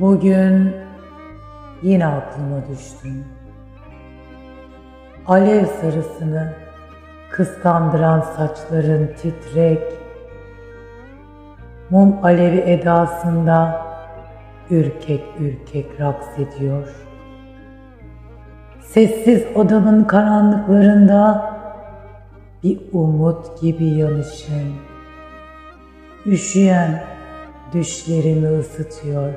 Bugün yine aklıma düştün. Alev sarısını kıskandıran saçların titrek, mum alevi edasında ürkek ürkek raks ediyor. Sessiz odamın karanlıklarında bir umut gibi yanışın. Üşüyen düşlerimi ısıtıyor.